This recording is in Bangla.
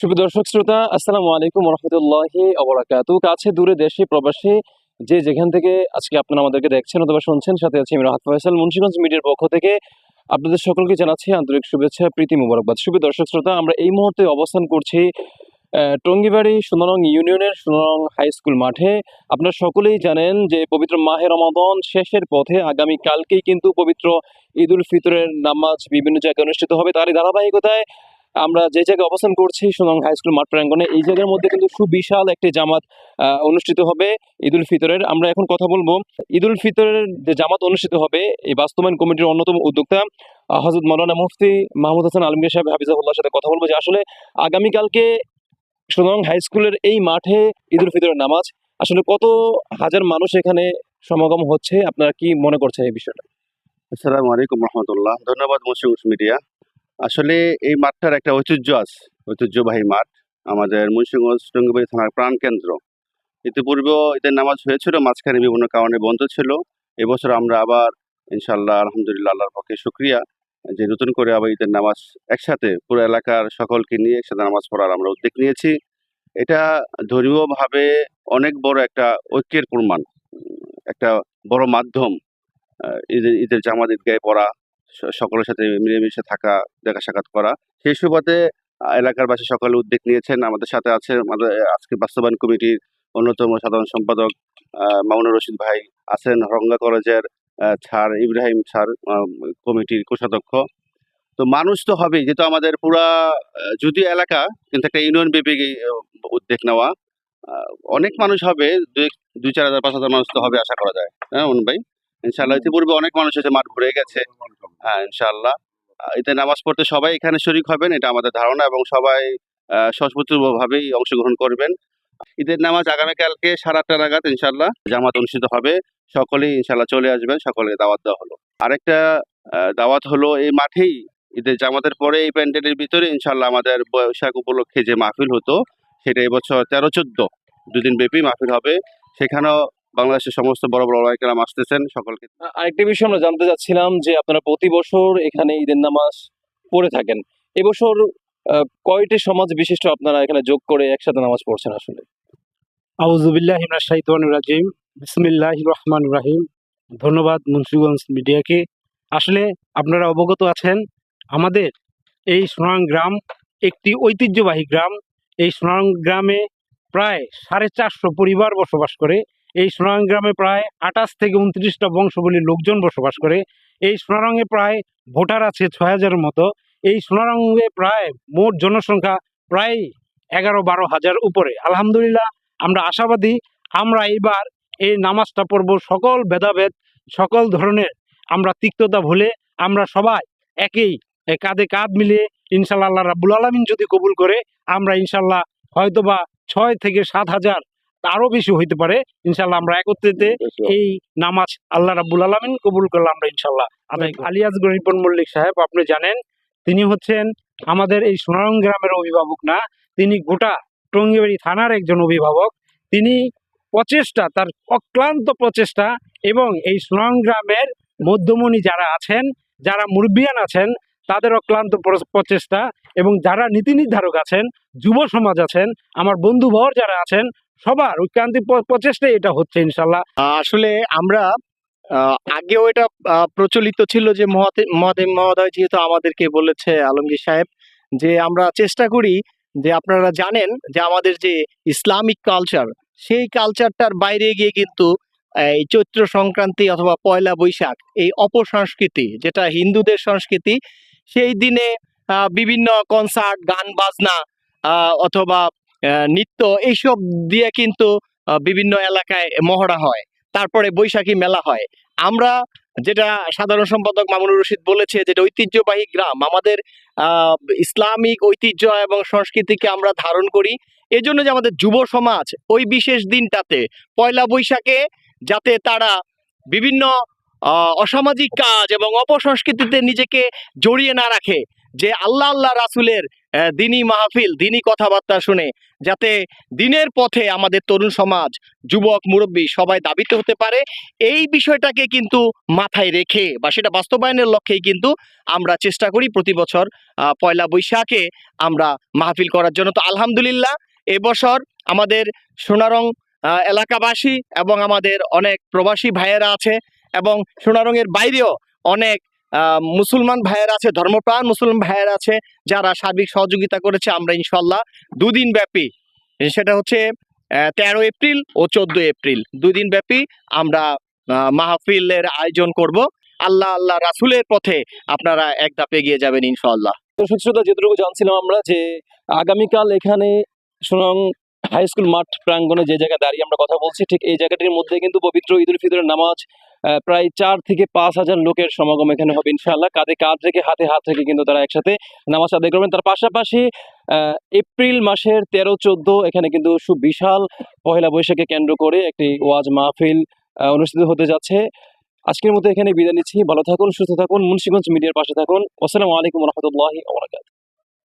শুভ দর্শক, শ্রোতা, আসসালামু আলাইকুম রহমতুল্লাহি অবরাকাতু কাছে দূরে দেশে প্রবাসী যে যেখান থেকে আজকে আপনারা আমাদেরকে দেখছেন অথবা শুনছেন, সাথে আছি আমি রাহাত ফয়সাল, মুন্সিগঞ্জ মিডিয়ার পক্ষ থেকে। আপনাদের সকলকে জানাচ্ছি আন্তরিক শুভেচ্ছা, প্রীতি মুবারকবাদ। শুভ দর্শক, শ্রোতা, আমরা এই মুহূর্তে অবস্থান করছি টঙ্গিবাড়ি সোনারং ইউনিয়নের সোনারং হাই স্কুল মাঠে। আপনারা সকলেই জানেন যে পবিত্র মাহে রমাদন শেষের পথে আগামী কালকেই কিন্তু পবিত্র ঈদ উল ফিতরের নামাজ বিভিন্ন জায়গায় অনুষ্ঠিত হবে। তারই ধারাবাহিকতায় আমরা যে জায়গায় অবস্থান করছি সোনাং হাই স্কুল মাঠ প্রাঙ্গনে এই জায়গার মধ্যে কিন্তু সুবিশাল একটি জামাত অনুষ্ঠিত হবে ঈদ উল ফিতরের। আমরা এখন কথা বলব, ঈদ উল ফিতরের যে জামাত অনুষ্ঠিত হবে, এই বাস্তবায়ন কমিটির অন্যতম উদ্যোক্তা হজরত মৌলানা মুফতি মাহমুদ হাসান আলমগীর সাহেব হাফিজাহুল্লাহর সাথে কথা বলব যে আসলে আগামীকালকে সোনাং হাই স্কুলের এই মাঠে ঈদ উল ফিতরের নামাজ, আসলে কত হাজার মানুষ এখানে সমাগম হচ্ছে? আপনারা কি মনে করছেন এই বিষয়টা? আসসালামু আলাইকুম রহমতুল্লাহ। ধন্যবাদ মুন্সিগঞ্জ মিডিয়া। আসলে এই মাঠটার একটা ঐতিহ্য আছে, ঐতিহ্যবাহী মাঠ। আমাদের মুন্সিগঞ্জ, টঙ্গিবাড়ি থানার প্রাণকেন্দ্র ইতিপূর্বেও এদের নামাজ হয়েছিল, মাঝখানে বিভিন্ন কারণে বন্ধ ছিল। এবছর আমরা আবার ইনশাল্লাহ আলহামদুলিল্লাহ, আল্লাহর পক্ষে শুক্রিয়া যে নতুন করে আবার ঈদের নামাজ একসাথে পুরো এলাকার সকলকে নিয়ে একসাথে নামাজ পড়ার আমরা উদ্যোগ নিয়েছি। এটা ধর্মীয়ভাবে অনেক বড় একটা ঐক্যের প্রমাণ, একটা বড় মাধ্যম ঈদের ঈদের জামাত ঈদগাহে পড়া সকলের সাথে মিলেমিশে থাকা দেখা সাক্ষাৎ করা। সেই সুবাদে এলাকার বাসী সকলে উদ্যোগ নিয়েছেন। আমাদের সাথে আছে আমাদের আজকে বাস্তবায়ন কমিটির অন্যতম সাধারণ সম্পাদক মামুনুর রশিদ ভাই আছেন। রঙ্গা কলেজের স্যার ইব্রাহিম আহ, কমিটির কোষাধ্যক্ষ। তো মানুষ তো হবেই যেহেতু আমাদের পুরা যদিও এলাকা কিন্তু একটা ইউনিয়ন ব্যাপী উদ্যোগ নেওয়া আহ, অনেক মানুষ হবে দুই দুই চার হাজার পাঁচ হাজার মানুষ তো হবে আশা করা যায়। হ্যাঁ অনুপ ভাই? ইনশাল্লাহ ইতিপূর্বে অনেক মানুষ এসে মাঠ ঘুরে গেছে। হ্যাঁ ইনশাল্লাহ এতে নামাজ পড়তে সবাই এখানে শরিক হবেন, এটা আমাদের ধারণা এবং সবাই সস্পূর্তভাবেই অংশগ্রহণ করবেন। ঈদের নামাজ আগামীকালকে সাড়ে আটটা নাগাদ ইনশাল্লাহ জামাত অনুষ্ঠিত হবে। সকলেই ইনশাল্লাহ চলে আসবেন সকলে দাওয়াত দেওয়া হলো। আরেকটা দাওয়াত হলো এই মাঠেই, ঈদের জামাতের পরে এই প্যান্ডেলের ভিতরে ইনশাল্লাহ আমাদের বৈশাখ উপলক্ষে যে মাহফিল হতো, সেটা এবছর তেরো চোদ্দ, দুদিন ব্যাপী মাহফিল হবে। সেখানেও বাংলাদেশের সমস্ত বড় বড় ওলাইকেরাম আসতেছেন সকলকে। আরেকটি বিষয় আমরা জানতে চাচ্ছিলাম যে আপনারা প্রতি বছর এখানে ঈদের নামাজ পড়ে থাকেন। এবছর কয়টি সমাজ বিশিষ্ট আপনারা এখানে যোগ করে একসাথে নামাজ পড়ছেন আসলে? আউজুবিল্লাহ শাহিদান রাজিম। বিসমিল্লাহ রহমান রাহিম। ধন্যবাদ মুন্সিগঞ্জ মিডিয়াকে। আসলে আপনারা অবগত আছেন আমাদের এই সোনাং গ্রাম একটি ঐতিহ্যবাহী গ্রাম। এই সোনাং গ্রামে প্রায় সাড়ে চারশো পরিবার বসবাস করে। এই সোনারং গ্রামে প্রায় আঠাশ থেকে উনত্রিশটা বংশগুলির লোকজন বসবাস করে। এই সোনারঙে প্রায় ভোটার আছে ছয় হাজারের মতো। এই সোনারঙে প্রায় মোট জনসংখ্যা প্রায় এগারো বারো হাজার উপরে। আলহামদুলিল্লাহ, আমরা আশাবাদী, আমরা এইবার এই নামাজটা পড়ব সকল ভেদাভেদ, সকল ধরনের। আমরা তিক্ততা ভুলে আমরা সবাই একেই কাঁধে কাঁধ মিলিয়ে ইনশাল্লাহ আল্লাহ রাবুল আলমিন যদি কবুল করে, আমরা ইনশাল্লাহ হয়তোবা ছয় থেকে সাত হাজার আরও বেশি হইতে পারে। ইনশাল্লাহ আমরা একত্রিত এই নামাজ আল্লাহ রাবুল আলমিন কবুল করলে আমরা ইনশাল্লাহ। আলিয়াজ গরিবন মল্লিক সাহেব আপনি জানেন তিনি হচ্ছেন আমাদের এই সোনারং গ্রামের অভিভাবক না তিনি গোটা টঙ্গিবাড়ি থানার একজন অভিভাবক। তিনি প্রচেষ্টা তার অক্লান্ত প্রচেষ্টা এবং এই সোনারং গ্রামের মধ্যমণি যারা আছেন যারা মুরব্বিয়ান আছেন তাদের অক্লান্ত প্রচেষ্টা। এবং যারা নীতি নির্ধারক আছেন, যুব সমাজ আছেন, আমার বন্ধুবর যারা আছেন, সবার ঐক্যান্তিক প্র- প্রচেষ্টায় এটা হচ্ছে ইনশাল্লাহ। আসলে আমরা আগেও এটা প্রচলিত ছিল যে মহাদেব মহোদয় যেহেতু আমাদেরকে বলেছে আলমগীর সাহেব, যে আমরা চেষ্টা করি যে আপনারা জানেন যে আমাদের যে ইসলামিক কালচার, সেই কালচারটার বাইরে গিয়ে কিন্তু এই চৈত্র সংক্রান্তি অথবা পয়লা বৈশাখ, এই অপসংস্কৃতি, যেটা হিন্দুদের সংস্কৃতি, সেই দিনে বিভিন্ন কনসার্ট গান, বাজনা অথবা নৃত্য এইসব দিয়ে কিন্তু বিভিন্ন এলাকায় মহড়া হয়। তারপরে বৈশাখী মেলা হয়। আমরা যেটা সাধারণ সম্পাদক মামুনুর রশিদ বলেছে যেটা ঐতিহ্যবাহী গ্রাম। আমাদের ইসলামিক ঐতিহ্য এবং সংস্কৃতিকে আমরা ধারণ করি। এজন্য যে আমাদের যুব সমাজ ওই বিশেষ দিনটাতে, পয়লা বৈশাখে যাতে তারা বিভিন্ন অসামাজিক কাজ এবং অপসংস্কৃতিতে নিজেকে জড়িয়ে না রাখে যে আল্লাহ আল্লাহ রাসুলের দিনী মাহফিল, দিনী কথাবার্তা শুনে যাতে দিনের পথে আমাদের তরুণ সমাজ, যুবক, মুরব্বী সবাই দাবিত হতে পারে, এই বিষয়টাকে কিন্তু মাথায় রেখে বা সেটা বাস্তবায়নের লক্ষ্যেই কিন্তু আমরা চেষ্টা করি প্রতি বছর পয়লা বৈশাখে আমরা মাহফিল করার জন্য। তো আলহামদুলিল্লাহ এবছর আমাদের সোনারং এলাকাবাসী এবং আমাদের অনেক প্রবাসী ভাইয়েরা আছে এবং সোনারঙের বাইরেও অনেক মুসলমান ভাইয়ের আছে, ধর্মপ্রাণ মুসলমান ভাইয়েরা আছে, যারা সার্বিক সহযোগিতা করেছে, আমরা ইনশাল্লাহ দুদিন ব্যাপী, সেটা হচ্ছে তেরো এপ্রিল ও চোদ্দ এপ্রিল, দুদিন ব্যাপী আমরা মাহফিলের আয়োজন করব। আল্লাহ আল্লাহ রাসুলের পথে আপনারা এক ধাপ এগিয়ে যাবেন ইনশাল্লাহ দর্শক যেটুকু জানছিলাম আমরা যে আগামীকাল এখানে সুনাম হাই স্কুল মাঠ প্রাঙ্গণে যে জায়গায় দাঁড়িয়ে আমরা কথা বলছি, ঠিক এই জায়গাটির মধ্যে কিন্তু পবিত্র ঈদ উল ফিতরের নামাজ প্রায় চার থেকে পাঁচ হাজার লোকের সমাগম এখানে হবে, ইনশাআল্লাহ। কাঁধে কাঁধ রেখে, হাতে হাত রেখে কিন্তু তারা একসাথে নামাজ আদায় করবেন। তার পাশাপাশি এপ্রিল মাসের তেরো, চোদ্দ এখানে কিন্তু সুবিশাল পহেলা বৈশাখে কেন্দ্র করে একটি ওয়াজ মাহফিল অনুষ্ঠিত হতে যাচ্ছে। আজকের মতো এখানে বিদায় নিচ্ছি। ভালো থাকুন, সুস্থ থাকুন, মুন্সিগঞ্জ মিডিয়ার পাশে থাকুন। আসসালামু আলাইকুম রহমতুল্লাহি